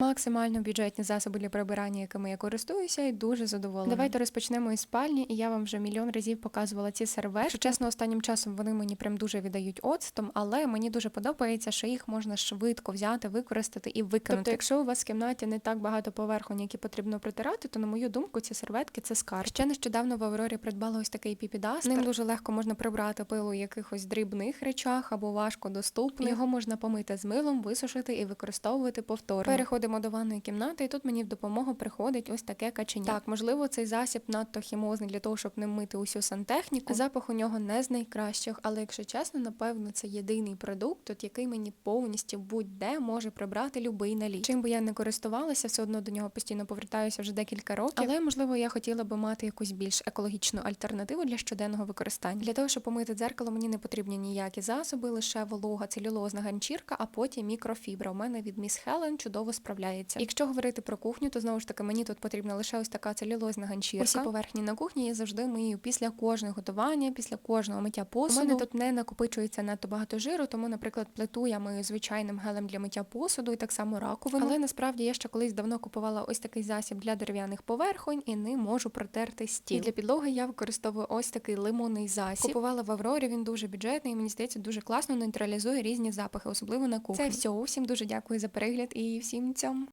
Максимально бюджетні засоби для прибирання, якими я користуюся, і дуже задоволена. Давайте розпочнемо із спальні, і я вам вже мільйон разів показувала ці серветки. Якщо чесно, останнім часом вони мені прям дуже віддають оцтом, але мені дуже подобається, що їх можна швидко взяти, використати і викинути. Тобто, якщо у вас в кімнаті не так багато поверхонь, які потрібно протирати, то на мою думку, ці серветки це скарб. Ще нещодавно в Аврорі придбала ось такий піпідастер. Ним дуже легко можна прибрати пилу якихось дрібних речах або важко доступних. Його можна помити з милом, висушити і використовувати повторно. Переходимо до ванної кімнати, і тут мені в допомогу приходить ось таке каченя. Так, можливо, цей засіб надто хімозний для того, щоб не мити усю сантехніку. Запах у нього не з найкращих, але якщо чесно, напевно, це єдиний продукт, от який мені повністю будь-де може прибрати любий наліт. Чим би я не користувалася, все одно до нього постійно повертаюся вже декілька років. Але можливо, я хотіла би мати якусь більш екологічну альтернативу для щоденного використання. Для того, щоб помити дзеркало, мені не потрібні ніякі засоби, лише волога, целюлозна ганчірка, а потім мікрофібра. У мене від міс Хелен чудово справляється. Якщо говорити про кухню, то знову ж таки мені тут потрібна лише ось така целюлозна ганчірка. Усі поверхні на кухні я завжди мию після кожного готування, після кожного миття посуду. У мене тут не накопичується надто багато жиру, тому, наприклад, плиту я мию звичайним гелем для миття посуду і так само раковину. Але насправді я ще колись давно купувала ось такий засіб для дерев'яних поверхонь і ним можу протерти стіл. І для підлоги я використовую ось такий лимонний засіб. Купувала в Аврорі, він дуже бюджетний і мені здається дуже класно нейтралізує різні запахи, особливо на кухні. Це все. Всім дуже дякую за перегляд і всім цьому.